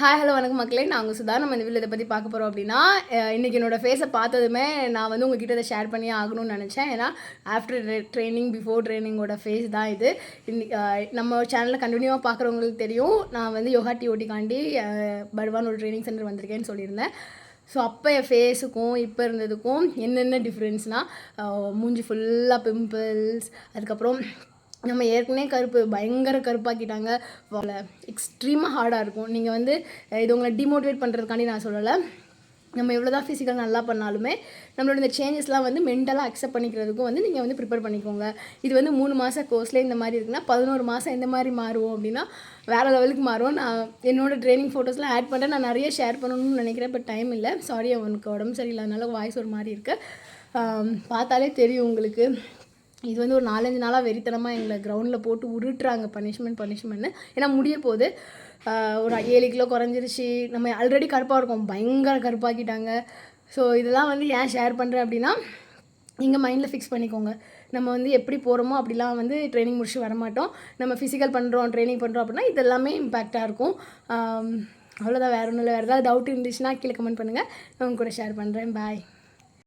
Hi hello வணக்கம் மக்களே. நான் உங்கள் சுதா. நம்ம இந்த வீடியோ இதை பற்றி பார்க்க போகிறோம் அப்படின்னா இன்றைக்கி என்னோடய என்னோட ஃபேஸை பார்த்ததுமே நான் வந்து உங்ககிட்ட இதை ஷேர் பண்ணி ஆகணும்னு நினச்சேன். ஏன்னா ஆஃப்டர் ட்ரைனிங் பிஃபோர் ட்ரைனிங்கோட ஃபேஸ் தான் இது. இன்னைக்கு நம்ம சேனலில் கண்டினியூவாக பார்க்குறவங்களுக்கு தெரியும். நான் வந்து யோகா டிஓட்டிக்காண்டி பர்வான் ஒரு ட்ரைனிங் சென்டர் வந்திருக்கேன்னு சொல்லியிருந்தேன். ஸோ அப்போ என் ஃபேஸுக்கும் இப்போ இருந்ததுக்கும் என்னென்ன டிஃப்ரென்ஸ்னால் மூஞ்சி ஃபுல்லாக பிம்பிள்ஸ் அதுக்கப்புறம் நம்ம ஏற்கனவே கருப்பு பயங்கர கருப்பாக்கிட்டாங்க. எக்ஸ்ட்ரீமாக ஹார்டாக இருக்கும். நீங்கள் வந்து இது உங்களை டிமோட்டிவேட் பண்ணுறதுக்காண்டி நான் சொல்லலை. நம்ம எவ்வளோ தான் ஃபிசிக்கல் நல்லா பண்ணாலுமே நம்மளோட இந்த சேஞ்சஸ்லாம் வந்து மென்டலாக அக்செப்ட் பண்ணிக்கிறதுக்கும் வந்து நீங்கள் வந்து ப்ரிப்பேர் பண்ணிக்கோங்க. இது வந்து மூணு மாதம் கோர்ஸ்லேயே இந்த மாதிரி இருக்குன்னா பதினோரு மாதம் எந்த மாதிரி மாறுவோம் அப்படின்னா வேறு லெவலுக்கு மாறுவோம். நான் என்னோட ட்ரைனிங் ஃபோட்டோஸ்லாம் ஆட் பண்ணுறேன் நான் நிறைய ஷேர் பண்ணணும்னு நினைக்கிறேன் பட் டைம் இல்லை. சாரி அவனுக்கு உடம்பு சரியில்லாதனால வாய்ஸ் ஒரு மாதிரி இருக்குது பார்த்தாலே தெரியும் உங்களுக்கு. இது வந்து ஒரு நாலஞ்சு நாளாக வெறித்தனமாக எங்களை கிரவுண்டில் போட்டு உருட்டுறாங்க பனிஷ்மெண்ட் பனிஷ்மெண்ட்னு ஏன்னா முடிய போகுது ஒரு ஏழு கிலோ குறைஞ்சிருச்சு. நம்ம ஆல்ரெடி கருப்பாக இருக்கோம். பயங்கர கருப்பாக்கிட்டாங்க. ஸோ இதெல்லாம் வந்து ஏன் ஷேர் பண்ணுறேன் அப்படின்னா நீங்கள் மைண்டில் ஃபிக்ஸ் பண்ணிக்கோங்க. நம்ம வந்து எப்படி போகிறோமோ அப்படிலாம் வந்து ட்ரைனிங் முடிச்சு வரமாட்டோம். நம்ம ஃபிசிக்கல் பண்ணுறோம் ட்ரைனிங் பண்ணுறோம் அப்படின்னா இது எல்லாமே இம்பேக்டாக இருக்கும். அவ்வளோதான் வேறு ஒன்றும் இல்லை. வேறு ஏதாவது டவுட் இருந்துச்சுன்னா கீழே கமெண்ட் பண்ணுங்கள் நான் உங்க கூட ஷேர் பண்ணுறேன் பாய்